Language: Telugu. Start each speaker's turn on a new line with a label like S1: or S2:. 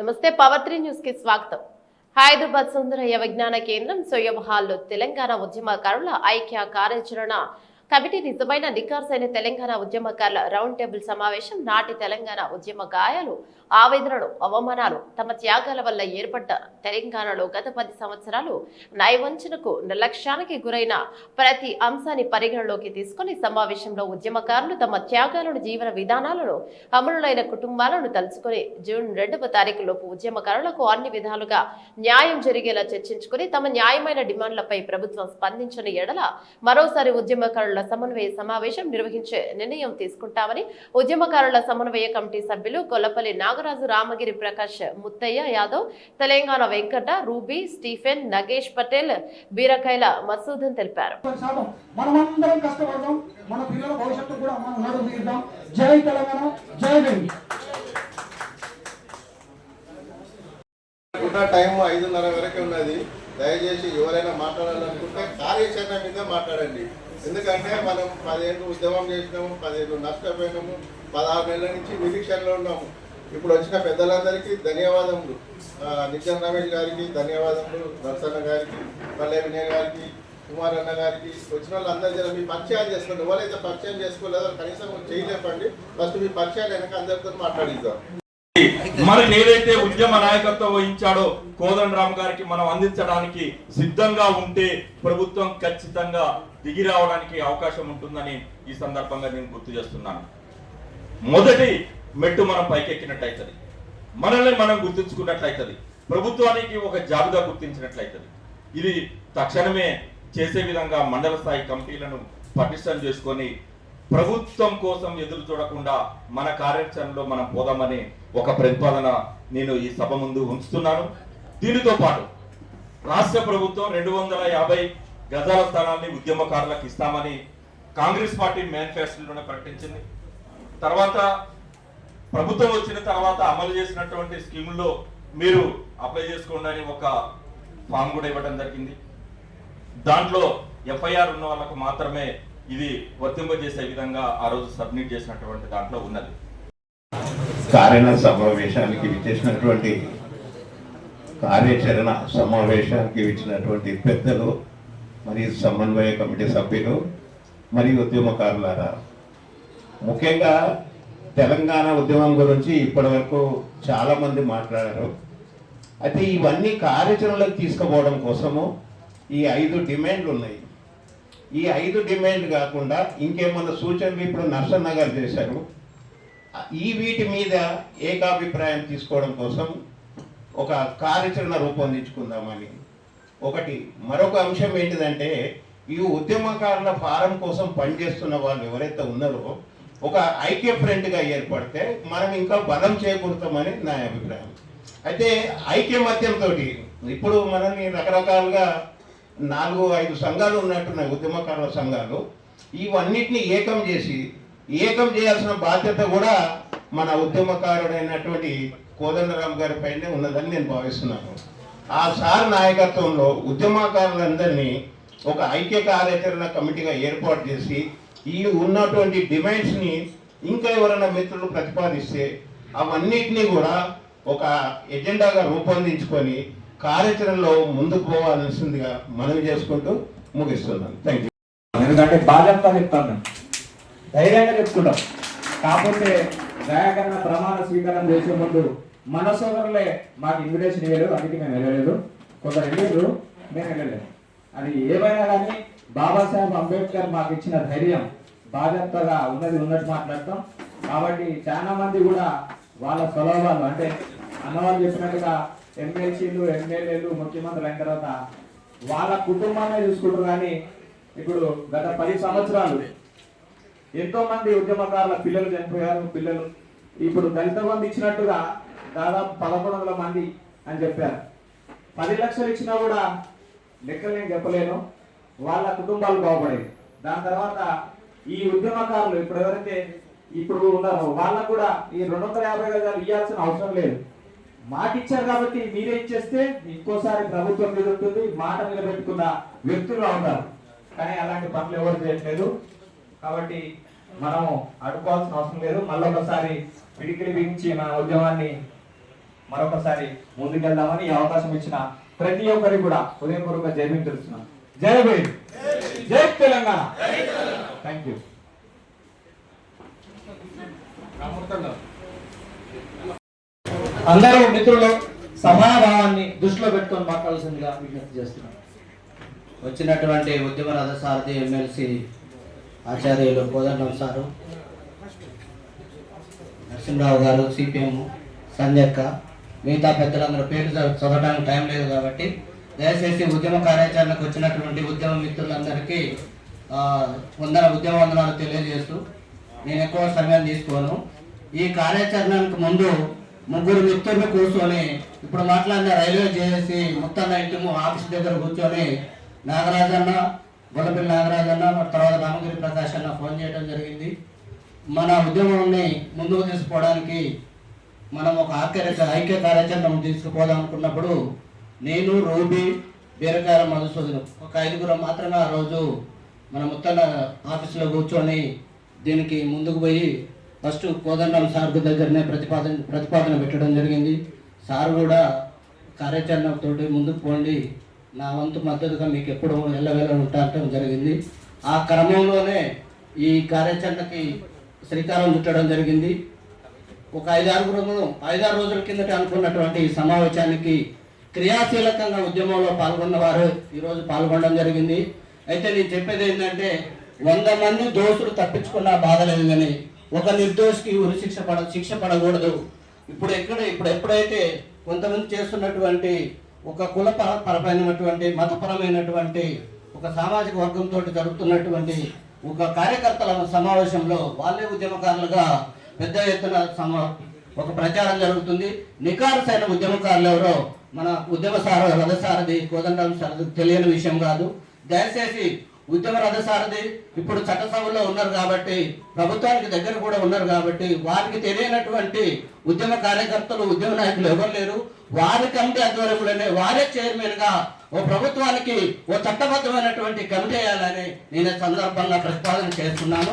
S1: నమస్తే పవర్ త్రీ న్యూస్కి స్వాగతం. హైదరాబాద్ సుందరయ్య విజ్ఞాన కేంద్రం సోయబ్ హాల్లో తెలంగాణ ఉద్యమకారుల ఐక్య కార్యాచరణ కమిటీ నిజమైన నికార్సైన తెలంగాణ ఉద్యమకారుల రౌండ్ టేబుల్ సమావేశం నాటి తెలంగాణ ఉద్యమ గాయాలు ఆవేదనలు అవమానాలు తమ త్యాగాల వల్ల ఏర్పడ్డ తెలంగాణలో గత పది సంవత్సరాలు నయవంచనకు నిర్లక్ష్యానికి గురైన ప్రతి అంశాన్ని పరిగణలోకి తీసుకుని సమావేశంలో ఉద్యమకారులు తమ త్యాగాలను జీవన విధానాలను అమరులైన కుటుంబాలను తలుచుకుని జూన్ రెండవ తారీఖు లోపు ఉద్యమకారులకు అన్ని విధాలుగా న్యాయం జరిగేలా చర్చించుకుని తమ న్యాయమైన డిమాండ్లపై ప్రభుత్వం స్పందించని ఎడల మరోసారి ఉద్యమకారుల సమన్వయ సమావేశం నిర్వహించే నిర్ణయం తీసుకుంటామని ఉద్యమకారుల సమన్వయ కమిటీ సభ్యులు కొల్లపల్లి నాగరాజు రామగిరి ప్రకాష్ ముత్తయ్య యాదవ్ తెలంగాణ వెంకట రూబీ స్టీఫెన్ నగేష్ పటేల్ బీరకాయల మసూదన్ తెలిపారు.
S2: శాతం మనమందరం కష్టపడదాం మన పిల్లల భవిష్యత్తు కూడా మనం నడుము తీద్దాం జై తెలంగాణ జై హింద్.
S3: ఉన్న టైం ఐదున్నర వరకే ఉన్నది. దయచేసి ఎవరైనా మాట్లాడాలనుకుంటే కార్యాచరణ మీద మాట్లాడండి. ఎందుకంటే మనం పదిహేను ఉద్యమం చేసినాము పదిహేను నష్టపోయినాము పదహారు నెలల నుంచి నిరీక్షణలో ఉన్నాము. ఇప్పుడు వచ్చిన పెద్దలందరికీ ధన్యవాదములు. నిజం నిత్యం రమేష్ గారికి ధన్యవాదములు నరసన్న గారికి పల్లె వినయ్ గారికి కుమార్ అన్న గారికి. వచ్చిన వాళ్ళందరూ జర మీ పరిచయాలు చేసుకోండి. ఎవరైతే పరిచయం చేసుకోలేదో కనీసం చేయలేపండి ఫస్ట్ మీ పరిచయాలు వెనక అందరితో మాట్లాడిద్దాం.
S4: మరి నేనైతే ఉద్యమ నాయకత్వం వహించాడో కోదండరామ్ గారికి మనం అందించడానికి సిద్ధంగా ఉంటే ప్రభుత్వం ఖచ్చితంగా దిగి రావడానికి అవకాశం ఉంటుందని ఈ సందర్భంగా నేను గుర్తు చేస్తున్నాను. మొదటి మెట్టు మనం పైకెక్కినట్లయితది. మనల్ని మనం గుర్తుంచుకున్నట్లయితది. ప్రభుత్వానికి ఒక జాబితా గుర్తించినట్లయితుంది. ఇది తక్షణమే చేసే విధంగా మండల స్థాయి కమిటీలను పటిష్టం చేసుకొని ప్రభుత్వం కోసం ఎదురు చూడకుండా మన కార్యాచరణలో మనం పోదామని ఒక ప్రతిపాదన నేను ఈ సభ ముందు ఉంచుతున్నాను. దీనితో పాటు రాష్ట్ర ప్రభుత్వం రెండు వందల యాభై గజాల స్థానాన్ని ఉద్యమకారులకు ఇస్తామని కాంగ్రెస్ పార్టీ మేనిఫెస్టోలోనే ప్రకటించింది. తర్వాత ప్రభుత్వం వచ్చిన తర్వాత అమలు చేసినటువంటి స్కీముల్లో మీరు అప్లై చేసుకోండి అని ఒక ఫామ్ కూడా ఇవ్వడం జరిగింది. దాంట్లో ఎఫ్ఐఆర్ ఉన్న వాళ్ళకు మాత్రమే ఇది వర్తింపజేసే విధంగా ఆ రోజు సబ్మిట్ చేసినటువంటి దాంట్లో ఉన్నది.
S5: కార్యన సమావేశానికి విచ్చేసినటువంటి కార్యాచరణ సమావేశానికి ఇచ్చినటువంటి పెద్దలు మరియు సమన్వయ కమిటీ సభ్యులు మరియు ఉద్యమకారులారా ముఖ్యంగా తెలంగాణ ఉద్యమం గురించి ఇప్పటివరకు చాలామంది మాట్లాడారు. అయితే ఇవన్నీ కార్యాచరణలోకి తీసుకుపోవడం కోసము ఈ ఐదు డిమాండ్లు ఉన్నాయి. ఈ ఐదు డిమాండ్ కాకుండా ఇంకేమన్నా సూచనలు ఇప్పుడు నర్సన్న గారు చేశారు. ఈ వీటి మీద ఏకాభిప్రాయం తీసుకోవడం కోసం ఒక కార్యాచరణ రూపొందించుకుందామని. ఒకటి మరొక అంశం ఏంటిదంటే ఈ ఉద్యమకారుల ఫారం కోసం పనిచేస్తున్న వాళ్ళు ఎవరైతే ఉన్నారో ఒక ఐక్య ఫ్రంట్గా ఏర్పడితే మనం ఇంకా బలం చేకూరుతామని నా అభిప్రాయం. అయితే ఐక్యమత్యంతో ఇప్పుడు మనల్ని రకరకాలుగా నాలుగు ఐదు సంఘాలు ఉన్నట్టున్నాయి ఉద్యమకారుల సంఘాలు. ఇవన్నిటిని ఏకం చేసి ఏకం చేయాల్సిన బాధ్యత కూడా మన ఉద్యమకారుడైనటువంటి కోదండరామ్ గారి పైనే ఉన్నదని నేను భావిస్తున్నాను. ఆ సార్ నాయకత్వంలో ఉద్యమకారులందరినీ ఒక ఐక్య కార్యాచరణ కమిటీగా ఏర్పాటు చేసి ఈ ఉన్నటువంటి డిమాండ్స్ని ఇంకా ఎవరైనా మిత్రులు ప్రతిపాదిస్తే అవన్నిటినీ కూడా ఒక ఎజెండాగా రూపొందించుకొని కార్యాచరణలో ముందుకు పోవాల్సిందిగా మనవి చేసుకుంటూ ముగిస్తున్నాను. థ్యాంక్ యూ
S6: ఎందుకంటే బాధ్యత చెప్తాను. ధైర్యంగా చెప్పుకుంటాం. కాకపోతే దయాకరణ ప్రమాణ స్వీకారం చేసే ముందు మన సోదరులే మాకు ఇన్విటేషన్ ఇవ్వలేదు. అందుకే మేము వెళ్ళలేదు. కొందరు వెళ్ళారు మేము వెళ్ళలేదు. అది ఏమైనా కానీ బాబాసాహెబ్ అంబేద్కర్ మాకు ఇచ్చిన ధైర్యం బాధ్యతగా ఉన్నది ఉన్నట్టు మాట్లాడతాం. కాబట్టి చాలా మంది కూడా వాళ్ళ స్వభావాలు అంటే అన్నవాళ్ళు చెప్పినట్టుగా ఎమ్మెల్సీలు ఎమ్మెల్యేలు ముఖ్యమంత్రులు అయిన తర్వాత వాళ్ళ కుటుంబాన్ని చూసుకుంటారు కానీ ఇప్పుడు గత పది సంవత్సరాలు ఎంతో మంది ఉద్యమకారుల పిల్లలు చనిపోయారు పిల్లలు ఇప్పుడు దళిత బంధు ఇచ్చినట్టుగా దాదాపు పదకొండు వందల మంది అని చెప్పారు. పది లక్షలు ఇచ్చినా కూడా లెక్కలు నేను చెప్పలేను. వాళ్ళ కుటుంబాలు బాగుపడేవి. దాని తర్వాత ఈ ఉద్యమకారులు ఇప్పుడు ఎవరైతే ఇప్పుడు ఉన్నారో వాళ్ళకు కూడా ఈ రెండు వందల యాభై గజాలు ఇవ్వాల్సిన అవసరం లేదు. మాట ఇచ్చారు కాబట్టి మీరే ఇచ్చేస్తే ఇంకోసారి ప్రభుత్వం మీద ఉంటుంది మాట నిలబెట్టుకున్న వ్యక్తులు అవుతారు కానీ అలాంటి పనులు ఎవరు చేయట్లేదు. కాబట్టి మనము అడుకోవాల్సిన అవసరం లేదు. మళ్ళొకసారి పిడికిలి బిగించి మన ఉద్యమాన్ని మరొకసారి ముందుకెళ్దామని ఈ అవకాశం ఇచ్చిన ప్రతి ఒక్కరికి కూడా హృదయపూర్వక జై భీమ్ తెలుస్తున్నాను జై భీమ్. జై తెలంగాణ. థ్యాంక్ యూ
S7: అందరూ మిత్రులు సమాభావాన్ని దృష్టిలో పెట్టుకొని మాట్లాడాల్సిందిగా విజ్ఞప్తి చేస్తున్నాను వచ్చినటువంటి ఉద్యమ రథసారథి ఎమ్మెల్సీ ఆచార్యులు కోదండం సారు నరసింహరావు గారు సిపిఎం సంధ్యక్క మిగతా పెద్దలందరూ పేర్లు చదవడానికి టైం లేదు కాబట్టి దయచేసి ఉద్యమ కార్యాచరణకు వచ్చినటువంటి ఉద్యమ మిత్రులందరికీ వందన ఉద్యమ వందనాలు తెలియజేస్తూ నేను ఎక్కువ సమయం తీసుకోను. ఈ కార్యాచరణకు ముందు ముగ్గురు మిత్రులు కూర్చొని ఇప్పుడు మాట్లాడిన రైల్వే చేసి మొత్తం ఇంటి ఆఫీస్ దగ్గర కూర్చొని నాగరాజన్న గొడపల్లి నాగరాజన్న తర్వాత రామగిరి ప్రకాష్ అన్న ఫోన్ చేయడం జరిగింది. మన ఉద్యమాన్ని ముందుకు తీసుకోవడానికి మనం ఒక ఐక్య ఐక్య కార్యాచరణ తీసుకుపోదాం అనుకున్నప్పుడు నేను రూబీ బీరకాయ మధుసూదనం. ఒక ఐదుగురం మాత్రమే ఆ రోజు మన ముత్తన్న ఆఫీసులో కూర్చొని దీనికి ముందుకు పోయి ఫస్ట్ కోదండం సార్ దగ్గరనే ప్రతిపాదన ప్రతిపాదన పెట్టడం జరిగింది. సార్ కూడా కార్యాచరణతో ముందుకు పోండి. నా వంతు మద్దతుగా మీకు ఎప్పుడు ఎల్లవేళ ఉంటాటం జరిగింది. ఆ క్రమంలోనే ఈ కార్యాచరణకి శ్రీకారం చుట్టడం జరిగింది. ఒక ఐదారుగురు ఐదారు రోజుల కిందట అనుకున్నటువంటి ఈ సమావేశానికి క్రియాశీలకంగా ఉద్యమంలో పాల్గొన్నవారు ఈరోజు పాల్గొనడం జరిగింది. అయితే నేను చెప్పేది ఏంటంటే వంద మంది దోషులు తప్పించుకున్న బాధ కానీ ఒక నిర్దోషికి ఉరి శిక్ష పడ శిక్ష పడకూడదు. ఇప్పుడు ఎక్కడ ఇప్పుడు ఎప్పుడైతే కొంతమంది చేస్తున్నటువంటి ఒక కుల పరమైనటువంటి మతపరమైనటువంటి ఒక సామాజిక వర్గంతో జరుగుతున్నటువంటి ఒక కార్యకర్తల సమావేశంలో వాళ్ళే ఉద్యమకారులుగా పెద్ద ఎత్తున సమా ఒక ప్రచారం జరుగుతుంది. నికారసైన ఉద్యమకారులు ఎవరో? మన ఉద్యమ సార రథసారథి కోదండరాం సారథి తెలియని విషయం కాదు. దయచేసి ఉద్యమ రథసారథి ఇప్పుడు చట్టసభలో ఉన్నారు కాబట్టి ప్రభుత్వానికి దగ్గర కూడా ఉన్నారు కాబట్టి వారికి తెలియనటువంటి ఉద్యమ కార్యకర్తలు ఉద్యమ నాయకులు ఎవరు లేరు? వారి కమిటీ ఆధ్వర్యంలోనే వారే చైర్మన్గా ఓ ప్రభుత్వానికి ఓ చట్టబద్ధమైనటువంటి కమిటీ వేయాలని నేను సందర్భంగా ప్రతిపాదన చేస్తున్నాను.